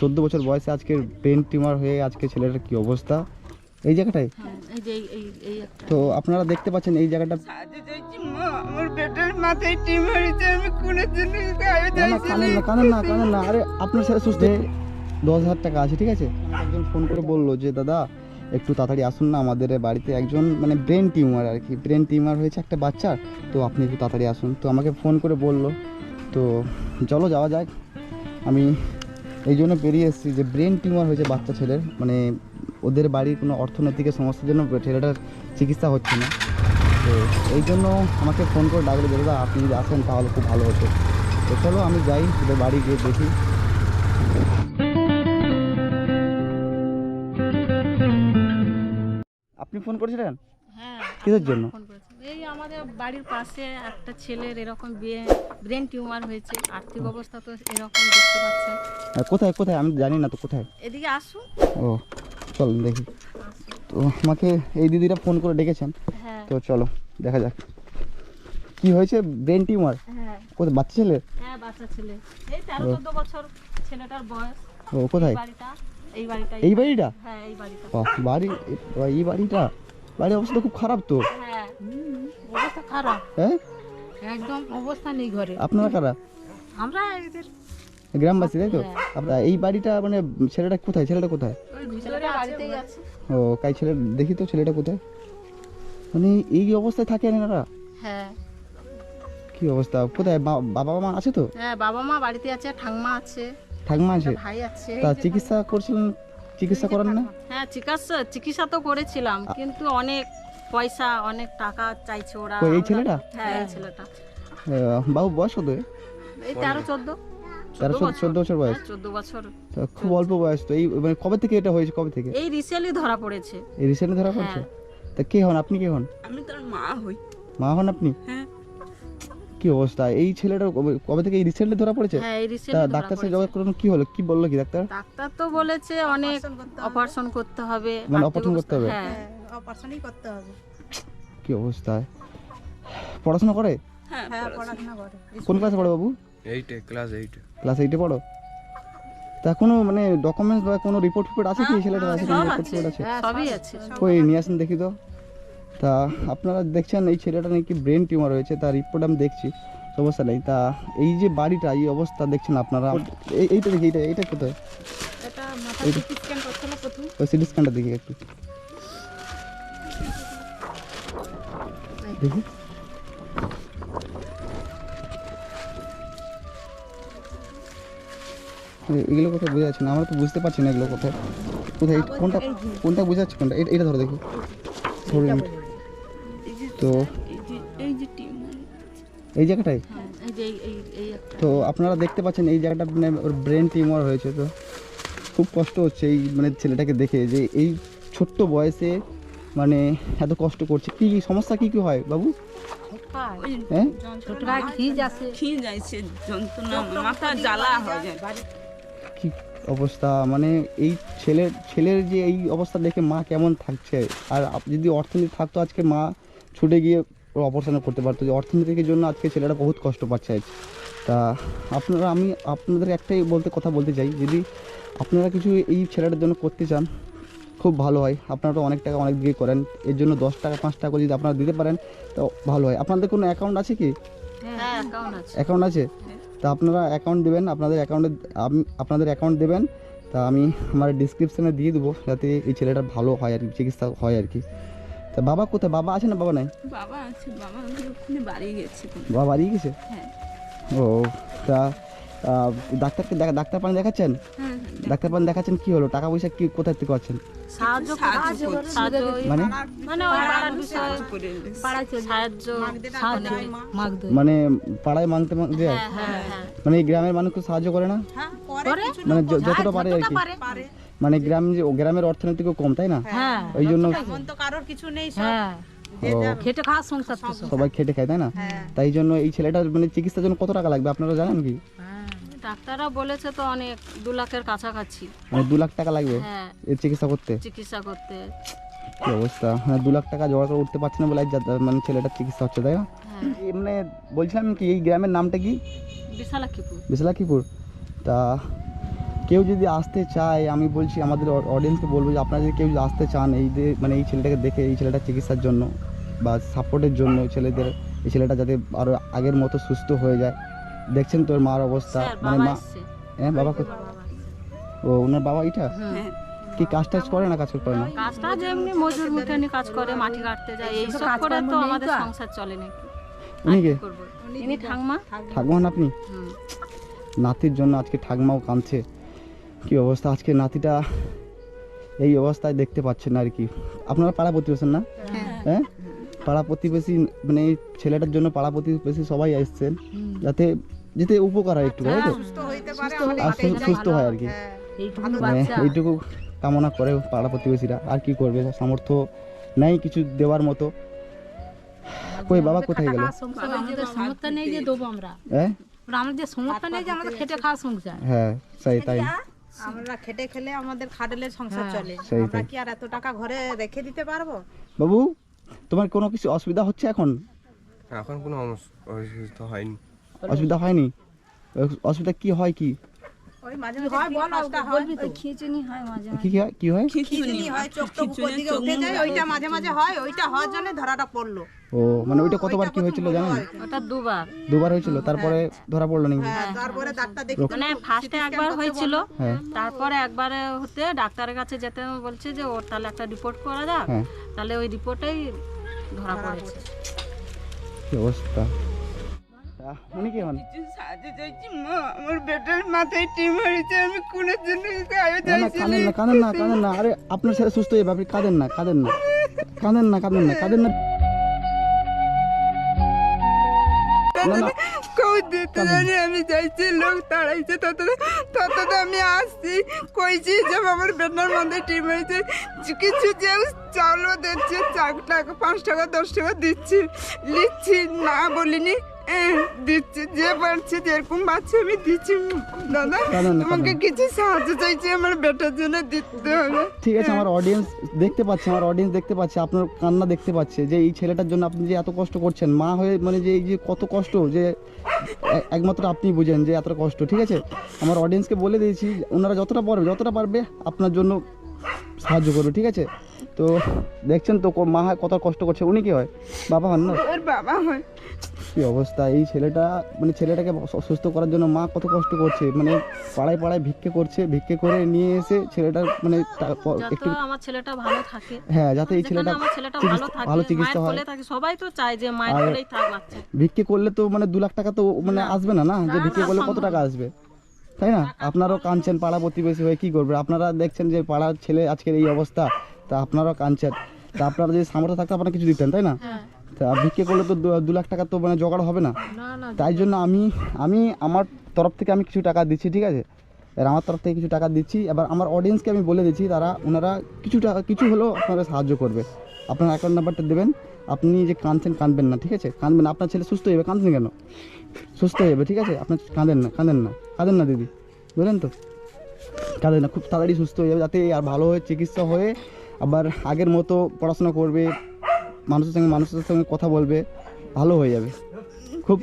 চোদ্দ বছর বয়সে আজকে ব্রেন টিউমার হয়ে আজকে ছেলেটার কি অবস্থা? এই জায়গাটায়? হ্যাঁ, এই যে এই এই এই একটা। তো আপনারা দেখতে পাচ্ছেন এই জায়গাটা আমার বেটার মাথায় টিম হয়েছে আমি কোনো জন্য না না কানেন না কানেন না কানেন না। আরে আপনার ছেলে সুস্থ। দশ হাজার টাকা আছে ঠিক আছে? একজন ফোন করে বলল যে দাদা একটু তাড়াতাড়ি আসুন না আমাদের বাড়িতে একজন মানে ব্রেন টিউমার আর কি। ব্রেন টিউমার হয়েছে একটা বাচ্চার তো আপনি একটু তাড়াতাড়ি আসুন। তো আমাকে ফোন করে বলল। তো চলো যাওয়া যাক। আমি এই জন্য বেরিয়ে এসেছি যে ব্রেন টিউমার হয়েছে বাচ্চা ছেলের মানে ওদের বাড়ির কোনো অর্থনৈতিক সমস্যার জন্য ছেলেটার চিকিৎসা হচ্ছে না। তো এই জন্য আমাকে ফোন করে ডাকলে যে দাদা আপনি যদি আসেন তাহলে খুব ভালো হতো। তো চলো আমি যাই ওদের বাড়ি গিয়ে দেখি। আপনি ফোন করেছিলেন? হ্যাঁ কিসের জন্য? এই আমাদের বাড়ির পাশে একটা ছেলের এরকম বিয়ে ব্রেন টিউমার হয়েছে আর্থিক অবস্থা তো এরকম দেখতে পাচ্ছেন। কোথায় কোথায়? আমি জানি না তো কোথায়। এদিকে আসুন। ও চল দেখি। তো আমাকে এই দিদিরা ফোন করে ডেকেছেন। হ্যাঁ। তো চলো দেখা যাক। কি হয়েছে? ব্রেন টিউমার হ্যাঁ। কোথায়? বাচ্চা ছেলে হ্যাঁ বাচ্চা ছেলে। এই তেরো চোদ্দ বছর ছেলেটার বয়স। ও কোথায়? এই বাড়িটা এই বাড়িটা? হ্যাঁ এই বাড়িটা। বাড়ি এই বাড়িটা? বাড়ির অবস্থা খুব খারাপ তো। হ্যাঁ অবস্থা খারাপ। হ্যাঁ? একদম অবস্থা নেই ঘরে। আপনারা কারা? আমরা এদের। গ্রামবাসী তাই তো? হ্যাঁ। আপনার এই বাড়িটা মানে ছেলেটা কোথায়? ছেলেটা কোথায়? ওই বাড়িতেই আছে। ও কাই ছেলে দেখি তো ছেলেটা কোথায়। মানে এই অবস্থায় থাকে এনারা? হ্যাঁ। কি অবস্থা? কোথায়? বাবা মা আছে তো? হ্যাঁ বাবা মা বাড়িতে আছে ঠাংমা আছে। ঠাকমা আছে? ভাই আছে তা চিকিৎসা করছিলেন চিকিৎসা করেন না হ্যাঁ চিকিৎসা চিকিৎসা তো করেছিলাম কিন্তু অনেক পয়সা অনেক টাকা চাইছে ওরা। কই, এই ছেলেটা? হ্যাঁ এই ছেলেটা। বাবু বয়স কত এই তেরো চোদ্দ। তেরো চোদ্দ- বছর বয়স। হ্যাঁ, চোদ্দ বছর। তা খুব অল্প বয়স তো। এই মানে কবে থেকে এটা হয়েছে কবে থেকে? এই রিসেন্টলি ধরা পড়েছে। এই রিসেন্টলি ধরা পড়ছে? হ্যাঁ। তা কে হন? আপনি কে হন? আমি তোর মা হই। মা হন আপনি? হ্যাঁ। কি অবস্থা? এই ছেলেটা কবে- কবে থেকে এই রিসেন্টলি ধরা পড়েছে? হ্যাঁ এই তা রিসেন্টলি ডাক্তার সাথে যোগাযোগ করুন কি হলো? কি বলল কি ডাক্তার? ডাক্তার তো বলেছে অনেক অপারেশন করতে হবে। মানে operation করতে হবে? হ্যাঁ। অপারেশনই করতে হবে। কি অবস্থায় পড়াশোনা করে? হ্যাঁ হ্যাঁ পড়াশোনা। করে। কোন ক্লাসে পড়ো বাবু? এইটে ক্লাস এইটে ক্লাস এইটে পড়ো? তা কোনো মানে ডকুমেন্টস বা কোনো রিপোর্ট ফিপোর্ট আছে কি ছেলেটার? আছে কোনো রিপোর্ট আছে। ফিপোর্ট আছে সবই আছে। কই নিয়ে আসেন দেখি তো। তা আপনারা দেখছেন এই ছেলেটা নাকি ব্রেন টিউমার হয়েছে তার রিপোর্ট আমি দেখছি সমস্যা নেই। তা এই যে বাড়িটা এই অবস্থা দেখছেন আপনারা? এই এইটা দেখি এইটা এইটা কোথায়? এটা মাথা সিটি স্ক্যান করছিল প্রথম। ওই সিটি স্ক্যানটা দেখি একটু। দেখি। এগুলো কোথায় বোঝা যাচ্ছে না আমরা তো বুঝতে পারছি না এগুলো কোথায় কোথায় কোনটা কোনটা বোঝা যাচ্ছে কোনটা? এটা- ধরো দেখি। ধরে নিন। তো এই যে এই যে জায়গাটায় হ্যাঁ এই যে এই এই- এই একটা। তো আপনারা দেখতে পাচ্ছেন এই জায়গাটা মানে ওর ব্রেন টিউমার হয়েছে তো খুব কষ্ট হচ্ছে এই মানে ছেলেটাকে দেখে যে এই ছোট্ট বয়সে মানে এত কষ্ট করছে। কি কি সমস্যা কি কি হয় বাবু? হ্যাঁ। মাথা জ্বালা হয়ে কি অবস্থা? মানে এই ছেলের ছেলের যে এই অবস্থা দেখে মা কেমন থাকছে? আর যদি অর্থনীতি থাকতো আজকে মা ছুটে গিয়ে অপারেশন করতে পারতো। যে অর্থনীতির জন্য আজকে ছেলেটা বহুত কষ্ট পাচ্ছে আজ। তা আপনারা আমি আপনাদের একটাই বলতে কথা বলতে চাই যদি আপনারা কিছু এই ছেলেটার জন্য করতে চান খুব ভালো হয়। আপনারা তো অনেক টাকা অনেক দিকে করেন এর জন্য দশ টাকা পাঁচ টাকা যদি আপনারা দিতে পারেন তো ভালো হয়। আপনাদের কোনো অ্যাকাউন্ট আছে কি? অ্যাকাউন্ট আছে। তা আপনারা অ্যাকাউন্ট দেবেন আপনাদের অ্যাকাউন্টে আমি আপনাদের অ্যাকাউন্ট দেবেন। তা আমি আমার ডিসক্রিপশানে দিয়ে দেবো যাতে এই ছেলেটার ভালো হয় আর কি চিকিৎসা হয় আর কি। তা বাবা কোথায়? বাবা আছে না বাবা নাই? বাবা আছে বাবা ওখানে বাড়ি গেছে বাবা বাড়ি গেছে? হ্যাঁ। ও তা ডাক্তারকে দেখা ডাক্তার পানি দেখাচ্ছেন? হ্যাঁ ডাক্তার পানি দেখাচ্ছেন কি হলো? টাকা পয়সা কি কোথায় থেকে পাচ্ছেন? মানে? মানে? ওই পাড়ার বিষয়ে করে সাহায্য সাহায্য। মাগদ মানে পাড়ায় মাংতে মাংতে হ্যাঁ হ্যাঁ মানে গ্রামের মানুষকে সাহায্য করে না? হ্যাঁ মানে যতটা পারে আর কি। পারে। মানে গ্রাম যে গ্রামের অর্থনীতিও কম তাই না? হ্যাঁ। ওই জন্য তো কারোর কিছু নেই সব হ্যাঁ। খেটে খাওয়ার সংসার সবাই খেটে খায় তাই না? হ্যাঁ। তাই জন্য এই ছেলেটার মানে চিকিৎসার জন্য কত টাকা লাগবে আপনারা জানেন কি? ডাক্তাররা বলেছে তো অনেক দু লাখের কাছাকাছি। মানে দু লাখ টাকা লাগবে হ্যাঁ। এর চিকিৎসা করতে? চিকিৎসা করতে। কি অবস্থা? মানে দু লাখ টাকা জোগাড় করে উঠতে পারছে না বলে মানে ছেলেটার চিকিৎসা হচ্ছে তাই না? হ্যাঁ। মানে বলছিলাম কি এই গ্রামের নামটা কি? বিশালাক্ষীপুর। বিশালাক্ষীপুর। তা কেউ যদি আসতে চায় আমি বলছি আমাদের অডিয়েন্সকে বলব যে আপনারা যদি কেউ যদি আসতে চান এই যে মানে এই ছেলেটাকে দেখে এই ছেলেটার চিকিৎসার জন্য বা সাপোর্টের জন্য ছেলেদের এই ছেলেটা যাতে আরও আগের মতো সুস্থ হয়ে যায়। দেখছেন তোর মার অবস্থা মানে মা হ্যাঁ বাবা ও ওনার বাবা এটা কি কাজ টাজ করে না কাজ করে না? কাজটা যেমনি মজুর মুঠানি কাজ করে মাটি কাটতে যায় এইসব করে তো আমাদের সংসার চলে নাকি? উনি কে ইনি ঠাংমা ঠাকুমান আপনি? নাতির জন্য আজকে ঠাকমাও কাঁদছে। কি অবস্থা? আজকে নাতিটা এই অবস্থায় দেখতে পাচ্ছেন আর কি। আপনারা পাড়া প্রতিবেশী না? হ্যাঁ। পাড়া প্রতিবেশী মানে এই ছেলেটার জন্য পাড়া প্রতিবেশী সবাই আসছেন যাতে যেতে উপকার হয় একটু তাই তো? সুস্থ হইতে পারে আর সু- সুস্থ হয় আর কি। মানে এইটুকু কামনা করে পাড়া প্রতিবেশীরা। আর কি করবে? সামর্থ্য নেই কিছু দেওয়ার মতো। কই বাবা কোথায় গেল? আমাদের সমর্থ নেই যে দেবো আমরা। হ্যাঁ? আমাদের সমর্থ নেই যে আমাদের খেটে খাওয়া সংসার। হ্যাঁ সেই তাই। আমরা খেটে খেলে আমাদের খাটলে সংসার চলে। আমরা কি আর এত টাকা ঘরে রেখে দিতে পারব? বাবু তোমার কোনো কিছু অসুবিধা হচ্ছে এখন? এখন কোনো অসুবিধা হয়নি। অসুবিধা হয়নি? অসুবিধা কি হয় কি? ওই মাঝে মাঝে হয়? বল পাঁচটা হয় খিচুনি হয় মাঝে কি কি হয়? কি হয়? খিচুনি হয় চোখ টোক উপর দিকে উঠে যায় ওইটা মাঝে মাঝে হয় ওইটা হওয়ার জন্য ধরাটা পড়ল। ও মানে ওইটা কতবার কি হয়েছিল জানেন? ওটা দুবার। দুবার হয়েছিল তারপরে ধরা পড়ল নাকি? হ্যাঁ তারপরে ডাক্তার দেখি মানে ফার্স্টে একবার হয়েছিল হ্যাঁ। তারপরে একবারে হতে ডাক্তারের কাছে যেতে বলছে যে ওর তাহলে একটা রিপোর্ট করা যাক। হ্যাঁ। তাহলে ওই রিপোর্টেই ধরা পড়েছে। কি অবস্থা? উনি কি হন? আমার বেটার মাথায় টিম হয়েছে আমি কোনের জন্য না না কাঁদেন না কাঁদেন না কাঁদেন না আরে আপনার ছেলে সুস্থ হয়ে আপনি কাঁদেন না কাঁদেন না কাঁদেন না কাঁদেন না কাঁদেন না। আমি চাইছি লোক তাড়াইছে তত তত আমি আসছি কইছি যে আমার বেটার মাথায় টিম হয়েছে কিছু যে চাউলও দিচ্ছে চার টাকা পাঁচ টাকা দশ টাকা দিচ্ছি নিচ্ছি না বলিনি দিচ্ছি যে পারছে যেরকম পাচ্ছে আমি দিচ্ছি। দাদা তোমাকে কিছু সাহায্য চাইছি আমার বেটার জন্য দিতে হবে। ঠিক আছে আমার অডিয়েন্স দেখতে পাচ্ছে আমার অডিয়েন্স দেখতে পাচ্ছে আপনার কান্না দেখতে পাচ্ছে যে এই ছেলেটার জন্য আপনি যে এত কষ্ট করছেন মা হয়ে মানে যে এই যে কত কষ্ট যে একমাত্র আপনি বুঝেন যে এতটা কষ্ট ঠিক আছে? আমার অডিয়েন্সকে বলে দিয়েছি ওনারা যতটা পারবে যতটা পারবে আপনার জন্য সাহায্য করবে ঠিক আছে? তো দেখছেন তো মা হয় কত কষ্ট করছে উনি কি হয়? বাবা হন না? বাবা হয়। কি অবস্থা? এই ছেলেটা মানে ছেলেটাকে সুস্থ করার জন্য মা কত কষ্ট করছে? মানে পাড়ায় পাড়ায় ভিক্ষে করছে ভিক্ষে করে নিয়ে এসে ছেলেটার মানে একটু আমার ছেলেটা ভালো থাকে হ্যাঁ যাতে এই ছেলেটা আমার ছেলেটা ভালো চিকিৎসা- থাকে ভালো চিকিৎসা হয়। সবাই তো চায় যে মায়ের কোলেই থাক বাচ্চা। ভিক্ষে করলে তো মানে দু লাখ টাকা তো মানে আসবে না না? যে ভিক্ষে করলে কত টাকা আসবে? তাই না? আপনারও কাঁদছেন পাড়া প্রতিবেশী হয়ে কি করবে? আপনারা দেখছেন যে পাড়ার ছেলে আজকের এই অবস্থা তা আপনারাও কাঁদছেন। তা আপনারা যদি সামর্থ্য থাকতো আপনারা কিছু দিতেন তাই না? তা ভিক্ষে করলে তো দু- লাখ টাকা তো মানে জোগাড় হবে না। তাই জন্য আমি আমি আমার তরফ থেকে আমি কিছু টাকা দিচ্ছি ঠিক আছে? এবার আমার তরফ থেকে কিছু টাকা দিচ্ছি। এবার আমার অডিয়েন্সকে আমি বলে দিচ্ছি তারা ওনারা কিছু টাকা কিছু হলেও আপনারা সাহায্য করবে। আপনার অ্যাকাউন্ট নাম্বারটা দেবেন। আপনি যে কাঁদছেন কাঁদবেন না ঠিক আছে? কাঁদবেন না। আপনার ছেলে সুস্থ হয়ে যাবে কাঁদছেন কেন? সুস্থ হয়ে যাবে ঠিক আছে? আপনার কাঁদেন না কাঁদেন না কাঁদেন না দিদি। বুঝলেন তো? কাঁদেন না খুব তাড়াতাড়ি সুস্থ হয়ে যাবে যাতে আর ভালো হয়ে চিকিৎসা হয়ে আবার আগের মতো পড়াশোনা করবে মানুষের সঙ্গে মানুষের সঙ্গে কথা বলবে, ভালো হয়ে যাবে। খুব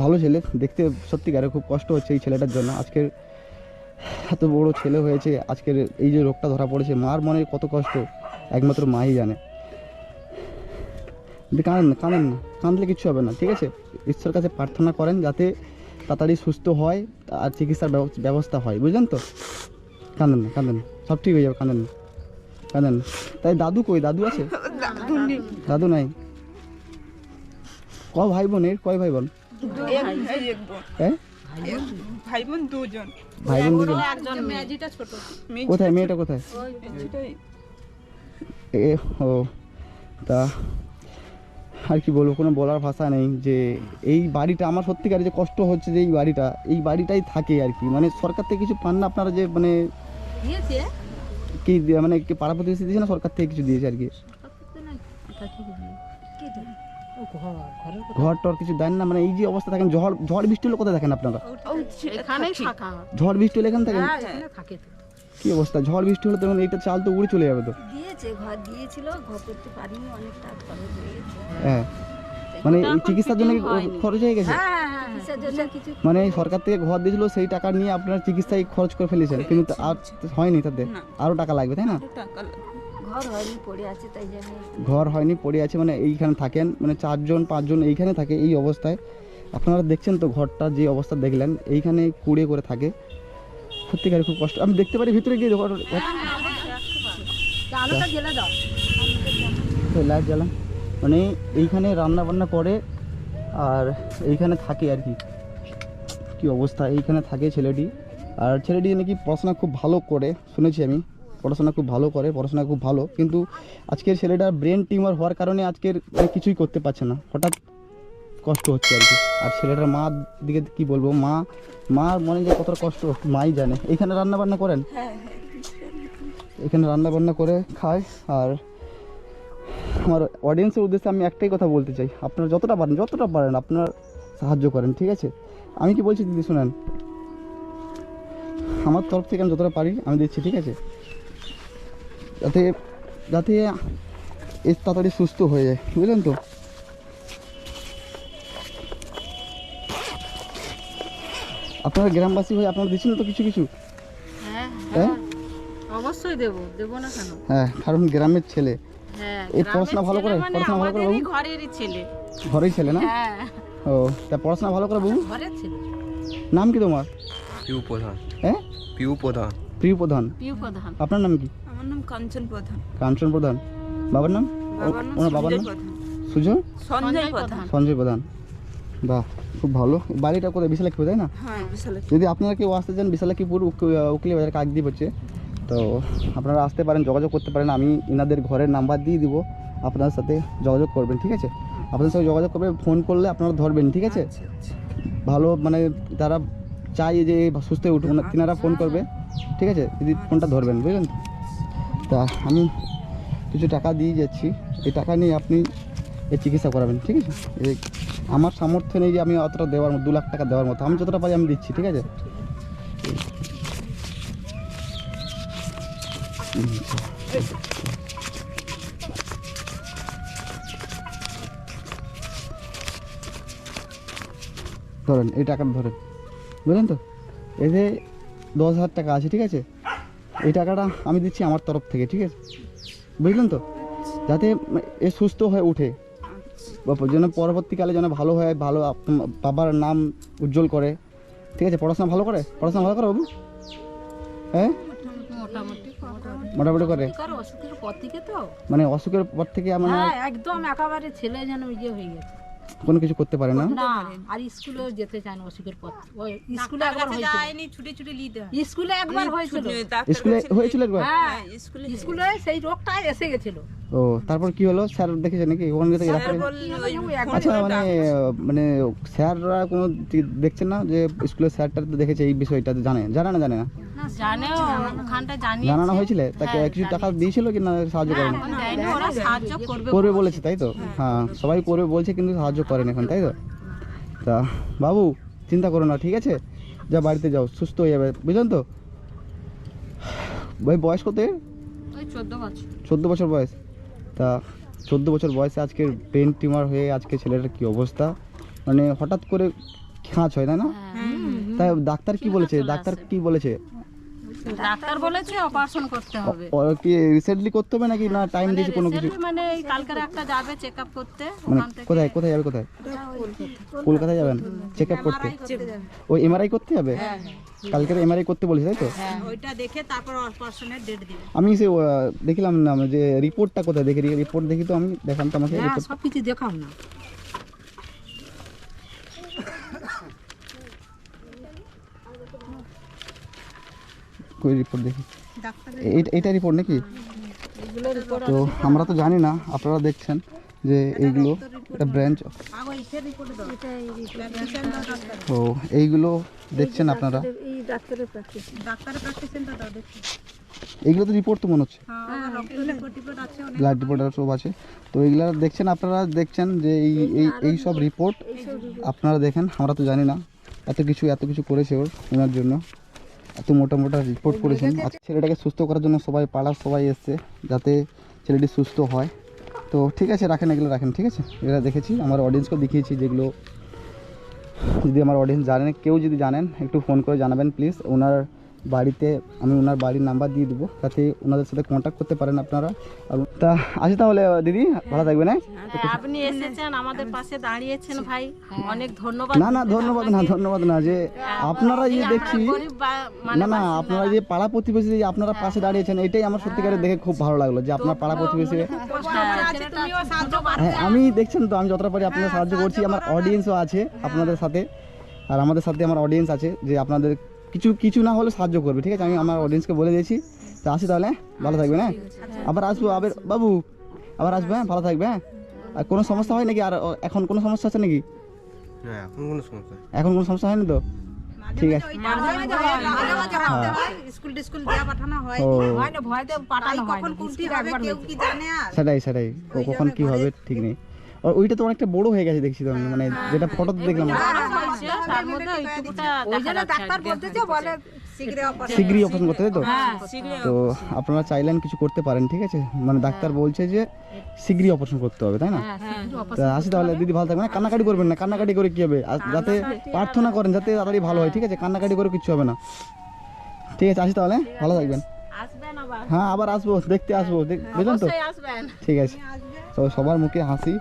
ভালো ছেলে, দেখতে সত্যিকারে খুব কষ্ট হচ্ছে এই ছেলেটার জন্য। আজকের এত বড় ছেলে হয়েছে, আজকের এই যে রোগটা ধরা পড়েছে, মার মনে কত কষ্ট, একমাত্র মাই জানে। কাঁদেন না কাঁদেন না, কাঁদলে কিছু হবে না, ঠিক আছে? ঈশ্বরের কাছে প্রার্থনা করেন যাতে তাড়াতাড়ি সুস্থ হয় আর চিকিৎসার ব্যবস্থা হয়, বুঝলেন তো? কাঁদেন না কাঁদেন না, সব ঠিক হয়ে যাবে, কাঁদেন না কাঁদেন না। তাই দাদু কই? দাদু আছে? দাদু নেই। দাদু নাই? ক ভাই বোন এর কয় ভাই বোন? ভাই বোন হ্যাঁ? ভাই বোন দুজন। ভাই বোন দুজন। কোথায় মেয়েটা কোথায়? এ ও তা আর কি বলব কোনো বলার ভাষা নেই যে এই বাড়িটা আমার সত্যিকারে যে কষ্ট হচ্ছে যে এই বাড়িটা এই বাড়িটাই থাকে আর কি। মানে সরকার থেকে কিছু পান না আপনারা যে মানে কি মানে কি পাড়া প্রতিবেশী দিয়েছে না সরকার থেকে কিছু দিয়েছে আর কি? ঘর টর কিছু দেন না মানে এই যে অবস্থা থাকেন ঝড় ঝড় বৃষ্টি হলে কোথায় থাকেন আপনারা? হয় ঝড় বৃষ্টি হলে এখানে থাকেন? হ্যাঁ কি অবস্থা? ঝড় বৃষ্টি হলে তখন এইটা চাল তো উড়ে চলে যাবে তো? দিয়েছে ঘর দিয়েছিল ঘর করতে পারিনি অনেকটা খরচ হয়ে গেছে। হ্যাঁ। মানে এই চিকিৎসার জন্য কি খরচ হয়ে গেছে? মানে সরকার থেকে ঘর দিয়েছিল সেই টাকা নিয়ে আপনার চিকিৎসায় খরচ করে ফেলেছেন। কিন্তু আর হয়নি তাতে। আরও টাকা লাগবে তাই না? টাকা। ঘর হয়নি পড়ে আছে তাই জন্য। ঘর হয়নি পড়ে আছে মানে এইখানে থাকেন মানে চারজন পাঁচজন এইখানে থাকে এই অবস্থায়। আপনারা দেখছেন তো ঘরটা যে অবস্থা দেখলেন এইখানে কুড়ে করে থাকে। সত্যিকারে খুব কষ্ট। আমি দেখতে পারি ভিতরে গিয়ে ঘর আলোটা জ্বেলে লাইট জ্বালান। মানে এইখানে রান্না বান্না করে আর এইখানে থাকে আর কি। কি অবস্থা এইখানে থাকে ছেলেটি। আর ছেলেটি নাকি পড়াশোনা খুব ভালো করে শুনেছি আমি। পড়াশোনা খুব ভালো করে পড়াশোনা খুব ভালো কিন্তু আজকের ছেলেটার ব্রেন টিউমার হওয়ার কারণে আজকের মানে কিছুই করতে পারছে না। হঠাৎ কষ্ট হচ্ছে আর কি। আর ছেলেটার মা দিকে কি বলব মা মা মনে যে কতটা কষ্ট মাই জানে। এইখানে রান্না বান্না করেন এখানে রান্না বান্না করে খায় আর আমার অডিয়েন্সের উদ্দেশ্যে আমি একটাই কথা বলতে চাই। আপনারা যতটা পারেন যতটা পারেন আপনার সাহায্য করেন ঠিক আছে? আমি কি বলছি দিদি শুনেন? আমার তরফ থেকে আমি যতটা পারি আমি দিচ্ছি ঠিক আছে? যাতে যাতে এর তাড়াতাড়ি সুস্থ হয়ে যায় বুঝলেন তো? আপনারা গ্রামবাসী হয়ে আপনারা দিচ্ছেন তো কিছু কিছু? হ্যাঁ হ্যাঁ? অবশ্যই দেবো দেবো না কেন? হ্যাঁ কারণ গ্রামের ছেলে। হ্যাঁ এই পড়াশোনা ভালো করে? মানে পড়াশোনা ভালো করে আমাদেরই বাবু? ঘরেরই ছেলে। ঘরেই ছেলে না? হ্যাঁ। ও তা পড়াশোনা ভালো করে বাবু? ঘরের ছিল। নাম কি তোমার? পিউ প্রধান। হ্যাঁ? পিউ প্রধান। পিউ প্রধান। আপনার নাম কি? কাঞ্চন প্রধান। কাঞ্চন প্রধান। বাবার নাম? বাবার নাম ওনার বাবার সঞ্জয় নাম? প্রধান। সুজয় সঞ্জয় প্রধান। সঞ্জয় প্রধান। বাহ খুব ভালো। বাড়িটা কোথায়? বিশালাক্ষী তাই না? হ্যাঁ যদি আপনারা কেউ আসতে চান বিশালাক্ষীপুর উকিলি বাজার কাক দিয়ে হচ্ছে তো আপনারা আসতে পারেন যোগাযোগ করতে পারেন। আমি এনাদের ঘরের নাম্বার দিয়ে দিব। আপনার সাথে যোগাযোগ করবেন ঠিক আছে? আপনার সাথে যোগাযোগ করবে ফোন করলে আপনারা ধরবেন ঠিক আছে? ভালো মানে তারা চাই যে সুস্থ হয়ে উঠুন তিনারা ফোন করবে ঠিক আছে? যদি ফোনটা ধরবেন বুঝলেন? তো? আমি কিছু টাকা দিয়ে যাচ্ছি। এই টাকা নিয়ে আপনি এই চিকিৎসা করাবেন, ঠিক আছে? এই আমার সামর্থ্য নেই যে আমি অতটা দেওয়ার মতো, দু লাখ টাকা দেওয়ার মতো। আমি যতটা পারি আমি দিচ্ছি, ঠিক আছে? ধরেন, এই টাকাটা ধরেন। বুঝলেন তো? এতে দশ হাজার টাকা আছে, ঠিক আছে? এই টাকাটা আমি দিচ্ছি আমার তরফ থেকে ঠিক আছে? বুঝলেন তো? যাতে এ সুস্থ হয়ে ওঠে। বা যেন পরবর্তীকালে যেন ভালো হয় ভালো বাবার নাম উজ্জ্বল করে। ঠিক আছে? পড়াশোনা ভালো করে? পড়াশোনা ভালো করে বাবু? হ্যাঁ? মোটামুটি করে। মানে অসুখের পর থেকে মানে হ্যাঁ একদম একেবারে ছেলে যেন ইয়ে হয়ে গেছে। কোনো কিছু করতে পারে না। না আর স্কুলেও যেতে চায় না অসুখের পর স্কুলে একবার হয়েছিল। ছুটি ছুটি নিতে স্কুলে একবার হয়েছিল। স্কুলে হয়েছিল একবার? হ্যাঁ স্কুলে স্কুলে সেই রোগটা এসে গেছিল। ও তারপর কি হলো? স্যার দেখেছে নাকি? ওখানে থেকে আচ্ছা মানে মানে স্যাররা কোনো দি- দেখছেন না যে স্কুলের স্যারটা তো দেখেছে এই বিষয়টা জানে জানে না জানে না? ওখানটা জানানো হয়েছিল? তাকে কিছু টাকা দিয়েছিল কি না সাহায্য করেন? ওরা সাহায্য করবে করবে বলেছে। তাই তো? হ্যাঁ। সবাই করবে বলছে কিন্তু সাহায্য করেন এখন তাই তো? তা বাবু চিন্তা করো না ঠিক আছে? যা বাড়িতে যাও সুস্থ হয়ে যাবে। বুঝলেন তো? ভাই বয়স কত চোদ্দ বছর। চোদ্দ বছর বয়স। তা চোদ্দ বছর বয়সে আজকের ব্রেন টিউমার হয়ে আজকে ছেলেটার কি অবস্থা? মানে হঠাৎ করে খাঁচ হয় তাই না? তাই ডাক্তার কি বলেছে? ডাক্তার কি বলেছে? ডাক্তার বলেছে অপারেশন করতে হবে। ও কি রিসেন্টলি করতে হবে নাকি না টাইম দিয়েছে কোনো কিছু? মানে এই কালকের একটা যাবে চেক আপ করতে মানে ওখান থেকে। কোথায় কোথায় যাবে কোথায়? কলকাতায় যাবেন? চেক আপ করতে? ওই এমআরআই করতে যাবে? কালকের এমআরআই করতে বলেছে তাই তো? ওইটা দেখে তারপর অপারেশনের ডেট দিবে। আমি সে দেখলাম না যে রিপোর্টটা কোথায়? দেখি রিপোর্ট দেখি তো আমি দেখান তো আমাকে হ্যাঁ সব কিছু দেখাও না। কই রিপোর্ট দেখি? এই- এইটা রিপোর্ট নাকি? তো আমরা তো জানি না আপনারা দেখছেন যে এইগুলো এটা ব্রাঞ্চ তো এইগুলো দেখছেন আপনারা? ডাক্তারের প্র্যাকটিসেন্টটা দাও দেখি। এইগুলো তো রিপোর্ট তো মনে হচ্ছে? হ্যাঁ রক্ত রিপোর্ট আছে ব্লাড রিপোর্ট আর সব আছে। তো এইগুলো দেখছেন আপনারা? দেখছেন যে এই এই এই সব রিপোর্ট আপনারা দেখেন আমরা তো জানি না। এত কিছু এত কিছু করেছে ওর ওনার জন্য। এত মোটা মোটা রিপোর্ট করেছেন। আর ছেলেটাকে সুস্থ করার জন্য সবাই পাড়ার সবাই এসছে যাতে ছেলেটি সুস্থ হয়। তো ঠিক আছে রাখেন এগুলো রাখেন ঠিক আছে? এগুলো দেখেছি আমার অডিয়েন্সকেও দেখিয়েছি যেগুলো। যদি আমার অডিয়েন্স জানেন কেউ যদি জানেন একটু ফোন করে জানাবেন প্লিজ ওনার বাড়িতে আমি ওনার বাড়ির নাম্বার দিয়ে দেবো তাতে ওনাদের সাথে কন্ট্যাক্ট করতে পারেন আপনারা। তা আসি তাহলে দিদি ভালো থাকবেন হ্যাঁ? হ্যাঁ, আপনি এসেছেন আমাদের পাশে দাঁড়িয়েছেন ভাই। অনেক ধন্যবাদ না না ধন্যবাদ না ধন্যবাদ না যে আপনারা যে দেখছি মানে না না আপনারা যে পাড়া প্রতিবেশী যে আপনারা পাশে দাঁড়িয়েছেন এটাই আমার সত্যিকারে দেখে খুব ভালো লাগল যে আপনার পাড়া প্রতিবেশী হ্যাঁ। আমি দেখছেন তো আমি যতটা পারি আপনাদের সাহায্য করছি আমার অডিয়েন্সও আছে আপনাদের সাথে। আর আমাদের সাথে আমার অডিয়েন্স আছে যে আপনাদের কিছু কিছু না হলে সাহায্য করবে ঠিক আছে? আমি আমার অডিয়েন্সকে বলে দিয়েছি। তো আসি তাহলে হ্যাঁ? ভালো থাকবে হ্যাঁ? আবার আসব আবার বাবু আবার আসবে হ্যাঁ? ভালো থাকবে হ্যাঁ? আর কোনো সমস্যা হয় নাকি? আর এখন কোনো সমস্যা আছে নাকি? এখন কোনো সমস্যা নেই। এখন কোনো সমস্যা হয়নি তো? ঠিক আছে। হয়। হয় সেটাই কখন কি হবে ঠিক নেই। আর ওইটা তো অনেকটা বড় হয়ে গেছে দেখছি তো আমি মানে যেটা ফটোতে দেখলাম। হয়েছে, তার মধ্যে ওইটুকুটা দেখা যাচ্ছে ডাক্তার বলতেছে বলে শীঘ্রই অপারেশন করতে তাই তো? হ্যাঁ, তো আপনারা চাইলেন কিছু করতে পারেন ঠিক আছে? মানে ডাক্তার বলছে যে শীঘ্রই অপারেশন করতে হবে তাই না? তা আসি তাহলে দিদি ভালো থাকবেন। না কান্নাকাটি করবেন না কান্নাকাটি করে কি হবে? আর যাতে প্রার্থনা করেন যাতে তাড়াতাড়ি ভালো হয় ঠিক আছে? কান্নাকাটি করে কিছু হবে না। ঠিক আছে আসি তাহলে ভালো থাকবেন। হ্যাঁ আবার আসব দেখতে আসব দেখ- বুঝলেন তো। ঠিক আছে। তো সবার মুখে হাসি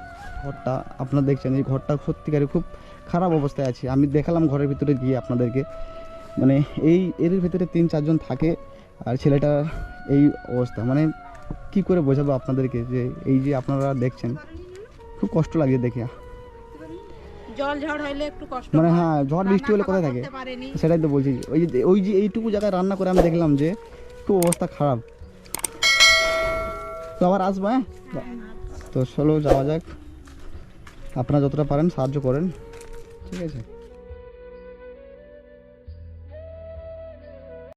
ঘরটা আপনারা দেখছেন এই ঘরটা সত্যিকারে খুব খারাপ অবস্থায় আছে। আমি দেখালাম ঘরের ভিতরে গিয়ে আপনাদেরকে। মানে এই এর ভিতরে তিন চারজন থাকে আর ছেলেটার এই অবস্থা। মানে কি করে বোঝাবো আপনাদেরকে যে এই যে আপনারা দেখছেন খুব কষ্ট লাগে দেখে। জল ঝড় হইলে একটু কষ্ট মানে হ্যাঁ। ঝড় বৃষ্টি হলে কোথায় থাকে? সেটাই তো বলছি। ওই যে ওই যে এইটুকু জায়গায় রান্না করে আমি দেখলাম যে খুব অবস্থা খারাপ। তো আবার আসব হ্যাঁ? তো চলো যাওয়া যাক। আপনারা যতটা পারেন সাহায্য করেন। ঠিক আছে